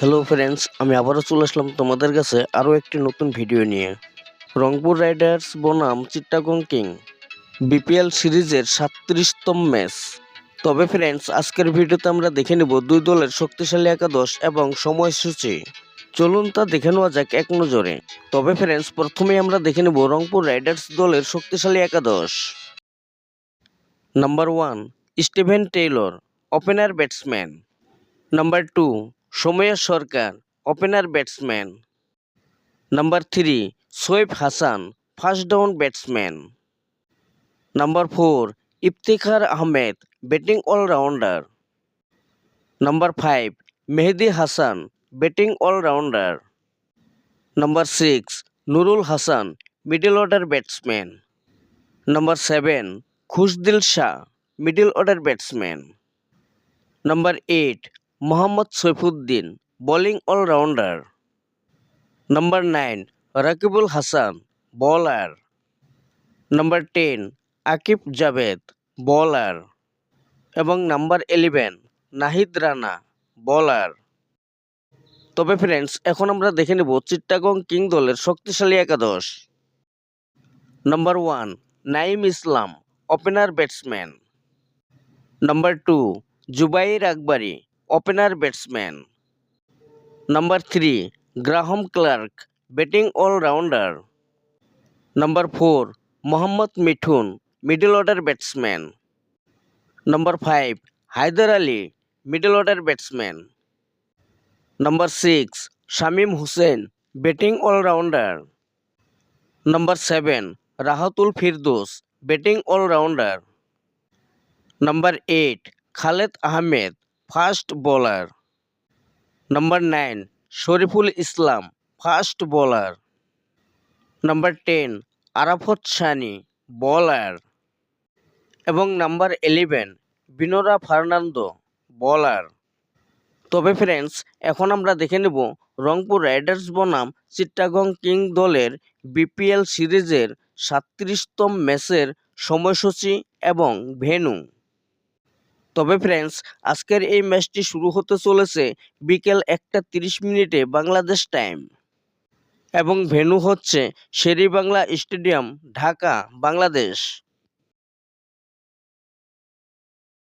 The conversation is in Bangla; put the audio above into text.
হ্যালো ফ্রেন্ডস আমি আবারও চলে আসলাম তোমাদের কাছে আরও একটি নতুন ভিডিও নিয়ে। রংপুর রাইডার্স বনাম চিত্টাগং কিং বিপিএল সিরিজের সাতত্রিশতম ম্যাচ তবে ফ্রেন্ডস আজকের ভিডিওতে আমরা দেখে নেব দুই দলের শক্তিশালী একাদশ এবং সময়সূচি। চলুন তা দেখে নেওয়া যাক এক নজরে। তবে ফ্রেন্ডস প্রথমেই আমরা দেখে নেব রংপুর রাইডার্স দলের শক্তিশালী একাদশ। Number one Steven Taylor opener batsman number two Somesh Sarkar opener batsman number three Shoaib Hasan first down batsman number four Iftikhar Ahmed batting allrounder number five Mehedi Hasan batting allrounder number six Nurul Hasan middle order batsman number seven Khushdil Shah middle order batsman number eight Mohammad Saifuddin, bowling allrounder. Number nine, Rakibul Hasan, bowler. Number ten, Akib Javed, বলার। এবং নাম্বার ইলেভেন, নাহিদ রানা, বলার। তবে ফ্রেন্ডস, এখন আমরা দেখে নেব চিট্টাগং কিং দলের শক্তিশালী একাদশ। Number one Naim Islam, opener batsman. Number two, Zubair Akbari opener batsman number three Graham Clark batting allrounder number four Mohammad Mithun middle order batsman number five Haidar Ali middle order batsman number six Shamim Hossain batting allrounder number seven Rahatul Ferdous batting allrounder number eight Khaled Ahmed fast bowler. Number nine, Shoriful Islam, fast bowler. Number ten, Arafat Sunny, bowler. এবং number eleven, Binura Fernando, bowler. তবে ফ্রেন্ডস, এখন আমরা দেখে নেব রংপুর রাইডার্স বনাম চিট্টাগং কিং দলের বিপিএল সিরিজের সাতত্রিশতম ম্যাচের সময়সূচি এবং ভেন্যু। তবে ফ্রেন্ডস আজকের এই ম্যাচটি শুরু হতে চলেছে বিকেল একটা তিরিশ মিনিটে বাংলাদেশ টাইম এবং ভেন্যু হচ্ছে শেরি বাংলা স্টেডিয়াম, ঢাকা, বাংলাদেশ।